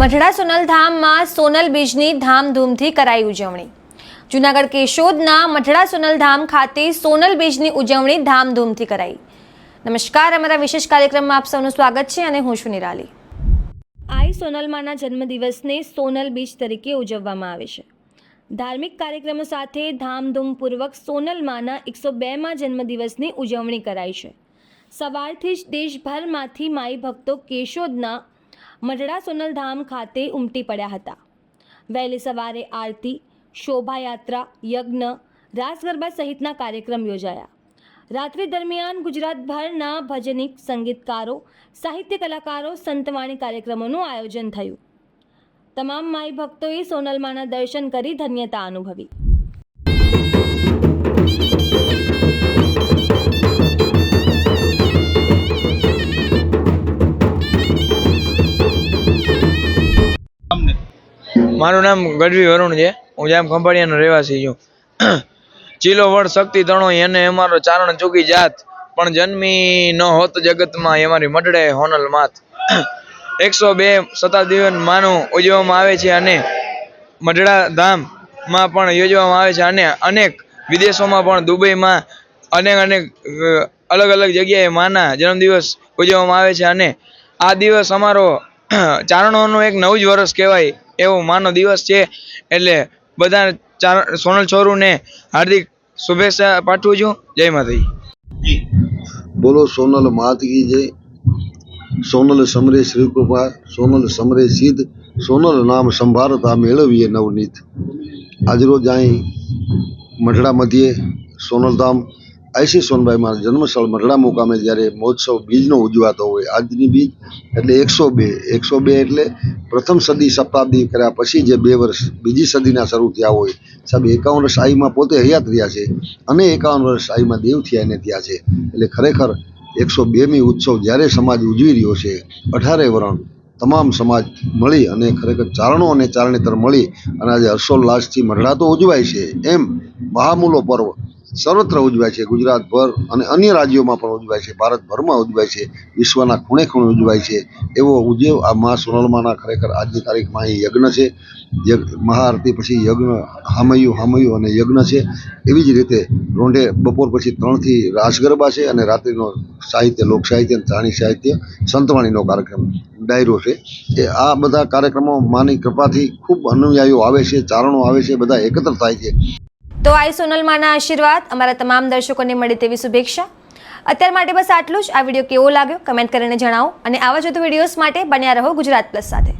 મઢડા સોનલ ધામમાં સોનલ બીજની ધામધૂમથી કરાઈ ઉજવણી. જૂનાગઢ કેશોદના મઢડા સોનલ ધામ ખાતે સોનલ બીજની ઉજવણી ધામધૂમથી કરાઈ. નમસ્કાર, અમારા વિશેષ કાર્યક્રમમાં આપ સૌનું સ્વાગત છે અને હું છું નિરાલી. આઈ સોનલમાના જન્મદિવસને સોનલ બીજ તરીકે ઉજવવામાં આવે છે. ધાર્મિક કાર્યક્રમો સાથે ધામધૂમપૂર્વક સોનલમાના એકસો બેમાં જન્મદિવસની ઉજવણી કરાઈ છે. સવારથી જ દેશભરમાંથી માઈ ભક્તો કેશોદના મઢડા સોનલ ધામ ખાતે ઉમટી પડ્યા હતા. વહેલી સવારે આરતી, શોભાયાત્રા, યજ્ઞ રાસ ગરબા સહિતના કાર્યક્રમ યોજાયા. રાત્રિ દરમિયાન ગુજરાતભરના ભજનિક, સંગીતકારો, સાહિત્ય કલાકારો, સંતવાણી કાર્યક્રમોનું આયોજન થયું. તમામ માઈ ભક્તોએ સોનલમાના દર્શન કરી ધન્યતા અનુભવી. મારું નામ ગઢવી વરુણ છે. હું જામ ખંભાળિયાનો રહેવાસી છું. ચીલો વડ શક્તિ તણો એને અમારો ચારણ ચૂકી જાત, પણ જન્મી ન હોત જગતમાં એ મારી મઢડે હોનલ માત. એકસો બે શતાબ્દીવન માનું ઉજવવામાં આવે છે અને મઢડા ધામમાં પણ યોજવામાં આવે છે અને અનેક વિદેશોમાં પણ દુબઈમાં અનેક અનેક અલગ અલગ જગ્યાએ માના જન્મદિવસ ઉજવવામાં આવે છે અને આ દિવસ અમારો ચારણોનું એક નવું જ વર્ષ કહેવાય. એવો માનો દિવસ છે. એટલે બધા ચાર સોનલ છોરુને હાર્દિક શુભેચ્છા પાઠવું છું. જય માતાજી. બોલો સોનલ માત જય. સોનલ સમરે શ્રી કૃપા, સોનલ સમરે સિદ્ધ, સોનલ નામ સંભારતા મેળવીએ નવનીત. આજરોજ અહીં મઢડા મધ્યે સોનલધામ આઈસી સોનભાઈમાં જન્મસ્થળ મઢડા મુકામે જ્યારે મહોત્સવ બીજનો ઉજવાતો હોય, આજની બીજ એટલે એકસો બે. એકસો બે એટલે પ્રથમ સદી શતાબ્દી કર્યા પછી જે બે વર્ષ બીજી સદીના શરૂ થયા હોય, સાહેબ, એકાવન વર્ષ આઈમાં પોતે હયાત રહ્યા છે અને એકાવન વર્ષ આઈમાં દેવ થયા એને થયા છે. એટલે ખરેખર એકસો બેમી ઉત્સવ જ્યારે સમાજ ઉજવી રહ્યો છે, અઢારે વરણ તમામ સમાજ મળી અને ખરેખર ચારણો અને ચારણેતર મળી અને આજે હર્ષોલ્લાસથી મઢડા તો ઉજવાય છે. એમ મહામૂલો પર્વ સર્વત્ર ઉજવાય છે, ગુજરાતભર અને અન્ય રાજ્યોમાં પણ ઉજવાય છે, ભારતભરમાં ઉજવાય છે, વિશ્વના ખૂણે ખૂણે ઉજવાય છે. એવો ઉજવ આ મા સોનલમાના ખરેખર આજની તારીખમાં અહીં યજ્ઞ છે. મહાઆરતી પછી યજ્ઞ, હામયું હામયું અને યજ્ઞ છે. એવી જ રીતે રોંઢે બપોર પછી ત્રણથી રાસ ગરબા છે અને રાત્રિનો સાહિત્ય લોક સાહિત્ય અને ચાણી સાહિત્ય સંતવાણીનો કાર્યક્રમ, ડાયરો છે. એ આ બધા કાર્યક્રમો માની કૃપાથી ખૂબ અનુયાયીઓ આવે છે, ચારણો આવે છે, બધા એકત્ર થાય છે. તો આઈ સોનલમાના આશીર્વાદ. અમારા તમામ દર્શકોને મળે તેવી શુભેચ્છા. અત્યાર માટે બસ આટલું જ. આ વીડિયો કેવો લાગ્યો? કમેન્ટ કરીને જણાવો. અને આવા જ વધુ વિડીયોઝ માટે બન્યા રહો ગુજરાત પ્લસ સાથે.